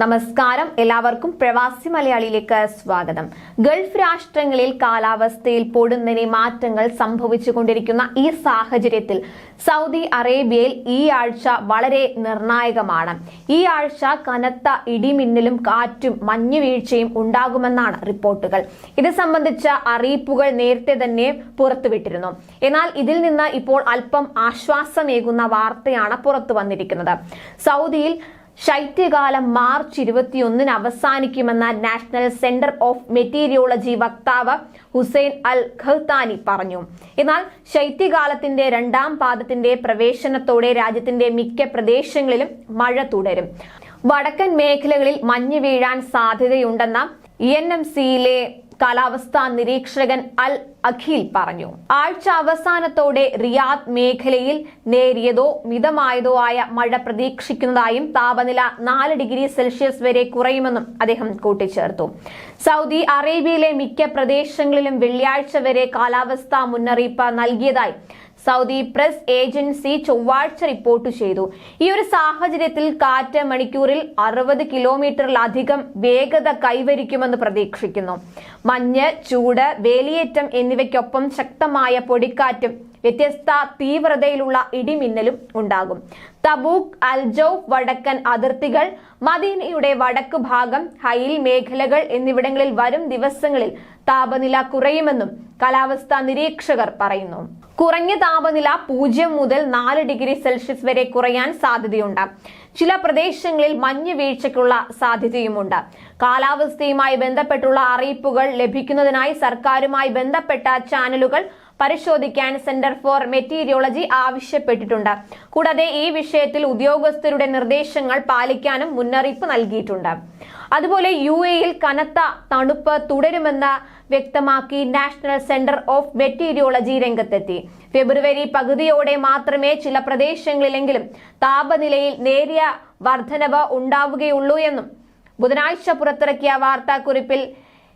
നമസ്കാരം. എല്ലാവർക്കും പ്രവാസി മലയാളിയിലേക്ക് സ്വാഗതം. ഗൾഫ് രാഷ്ട്രങ്ങളിൽ കാലാവസ്ഥയിൽ പൊടുന്നനെ മാറ്റങ്ങൾ സംഭവിച്ചുകൊണ്ടിരിക്കുന്ന ഈ സാഹചര്യത്തിൽ സൗദി അറേബ്യയിൽ ഈ ആഴ്ച വളരെ നിർണായകമാണ്. ഈ ആഴ്ച കനത്ത ഇടിമിന്നലും കാറ്റും മഞ്ഞുവീഴ്ചയും ഉണ്ടാകുമെന്നാണ് റിപ്പോർട്ടുകൾ. ഇത് സംബന്ധിച്ച അറിയിപ്പുകൾ നേരത്തെ തന്നെ പുറത്തുവിട്ടിരുന്നു. എന്നാൽ ഇതിൽ നിന്ന് ഇപ്പോൾ അല്പം ആശ്വാസമേകുന്ന വാർത്തയാണ് പുറത്തു വന്നിരിക്കുന്നത് സൗദിയിൽ ശൈത്യകാലം മാർച്ച് ഇരുപത്തിയൊന്നിന് അവസാനിക്കുമെന്ന നാഷണൽ സെന്റർ ഓഫ് മെറ്റീരിയോളജി വക്താവ് ഹുസൈൻ അൽ ഖഹ്താനി പറഞ്ഞു. എന്നാൽ ശൈത്യകാലത്തിന്റെ രണ്ടാം പാദത്തിന്റെ പ്രവേശനത്തോടെ രാജ്യത്തിന്റെ മിക്ക പ്രദേശങ്ങളിലും മഴ തുടരും. വടക്കൻ മേഖലകളിൽ മഞ്ഞ് വീഴാൻ സാധ്യതയുണ്ടെന്ന എൻ എം സിയിലെ കാലാവസ്ഥാ നിരീക്ഷകൻ അൽ അഖിൽ പറഞ്ഞു. ആഴ്ച അവസാനത്തോടെ റിയാദ് മേഖലയിൽ നേരിയതോ മിതമായതോ ആയ മഴ പ്രതീക്ഷിക്കുന്നതായും താപനില നാല് ഡിഗ്രി സെൽഷ്യസ് വരെ കുറയുമെന്നും അദ്ദേഹം കൂട്ടിച്ചേർത്തു. സൗദി അറേബ്യയിലെ മിക്ക പ്രദേശങ്ങളിലും വെള്ളിയാഴ്ച വരെ കാലാവസ്ഥാ മുന്നറിയിപ്പ് നൽകിയതായി സൗദി പ്രസ് ഏജൻസി ചൊവ്വാഴ്ച റിപ്പോർട്ട് ചെയ്തു. ഈ ഒരു സാഹചര്യത്തിൽ കാറ്റ് മണിക്കൂറിൽ അറുപത് കിലോമീറ്ററിലധികം വേഗത കൈവരിക്കുമെന്ന് പ്രതീക്ഷിക്കുന്നു. മഞ്ഞ് ചൂട് വേലിയേറ്റം എന്നിവയ്ക്കൊപ്പം ശക്തമായ പൊടിക്കാറ്റും വ്യത്യസ്ത തീവ്രതയിലുള്ള ഇടിമിന്നലും ഉണ്ടാകും. തബൂക്ക് അൽജൌഫ് വടക്കൻ അതിർത്തികൾ മദീനയുടെ വടക്ക് ഭാഗം ഹൈൽ മേഖലകൾ എന്നിവിടങ്ങളിൽ വരും ദിവസങ്ങളിൽ താപനില കുറയുമെന്നും കാലാവസ്ഥാ നിരീക്ഷകർ പറയുന്നു. കുറഞ്ഞ താപനില പൂജ്യം മുതൽ നാല് ഡിഗ്രി സെൽഷ്യസ് വരെ കുറയാൻ സാധ്യതയുണ്ട്. ചില പ്രദേശങ്ങളിൽ മഞ്ഞ് വീഴ്ചയ്ക്കുള്ള സാധ്യതയുമുണ്ട്. കാലാവസ്ഥയുമായി ബന്ധപ്പെട്ടുള്ള അറിയിപ്പുകൾ ലഭിക്കുന്നതിനായി സർക്കാരുമായി ബന്ധപ്പെട്ട ചാനലുകൾ പരിശോധിക്കാൻ സെന്റർ ഫോർ മെറ്റീരിയോളജി ആവശ്യപ്പെട്ടിട്ടുണ്ട്. കൂടാതെ ഈ വിഷയത്തിൽ ഉദ്യോഗസ്ഥരുടെ നിർദ്ദേശങ്ങൾ പാലിക്കാനും മുന്നറിയിപ്പ് നൽകിയിട്ടുണ്ട്. അതുപോലെ യു കനത്ത തണുപ്പ് തുടരുമെന്ന് വ്യക്തമാക്കി നാഷണൽ സെന്റർ ഓഫ് മെറ്റീരിയോളജി രംഗത്തെത്തി. ഫെബ്രുവരി പകുതിയോടെ മാത്രമേ ചില പ്രദേശങ്ങളിലെങ്കിലും താപനിലയിൽ നേരിയ വർധനവ് ഉണ്ടാവുകയുള്ളൂ എന്നും ബുധനാഴ്ച പുറത്തിറക്കിയ വാർത്താക്കുറിപ്പിൽ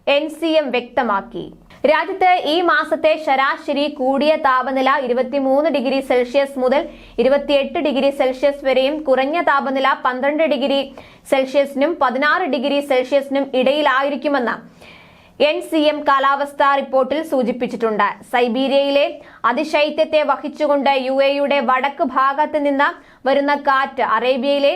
എൻ സി എം വ്യക്തമാക്കി. രാജ്യത്ത് ഈ മാസത്തെ ശരാശരി കൂടിയ താപനില ഇരുപത്തിമൂന്ന് ഡിഗ്രി സെൽഷ്യസ് മുതൽ ഇരുപത്തിയെട്ട് ഡിഗ്രി സെൽഷ്യസ് വരെയും കുറഞ്ഞ താപനില പന്ത്രണ്ട് ഡിഗ്രി സെൽഷ്യസിനും പതിനാറ് ഡിഗ്രി സെൽഷ്യസിനും ഇടയിലായിരിക്കുമെന്ന് എൻ സി എം കാലാവസ്ഥാ റിപ്പോർട്ടിൽ സൂചിപ്പിച്ചിട്ടുണ്ട്. സൈബീരിയയിലെ അതിശൈത്യത്തെ വഹിച്ചുകൊണ്ട് യു എയുടെ വടക്ക് ഭാഗത്ത് നിന്ന് വരുന്ന കാറ്റ് അറേബ്യയിലെ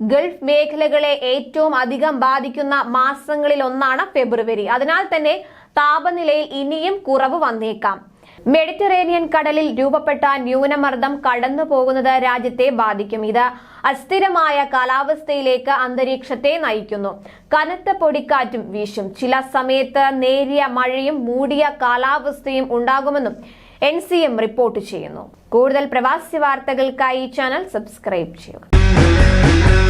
ഗൾഫ് മേഖലകളെ ഏറ്റവും അധികം ബാധിക്കുന്ന മാസങ്ങളിൽ ഒന്നാണ് ഫെബ്രുവരി. അതിനാൽ തന്നെ താപനിലയിൽ ഇനിയും കുറവ് വന്നേക്കാം. മെഡിറ്ററേനിയൻ കടലിൽ രൂപപ്പെട്ട ന്യൂനമർദ്ദം കടന്നു പോകുന്നത് രാജ്യത്തെ ബാധിക്കും. ഇത് അസ്ഥിരമായ കാലാവസ്ഥയിലേക്ക് അന്തരീക്ഷത്തെ നയിക്കുന്നു. കനത്ത പൊടിക്കാറ്റും വീശും. ചില സമയത്ത് നേരിയ മഴയും മൂടിയ കാലാവസ്ഥയും ഉണ്ടാകുമെന്നും എൻ സി എം റിപ്പോർട്ട് ചെയ്യുന്നു. കൂടുതൽ പ്രവാസി വാർത്തകൾക്കായി ചാനൽ സബ്സ്ക്രൈബ് ചെയ്യുക.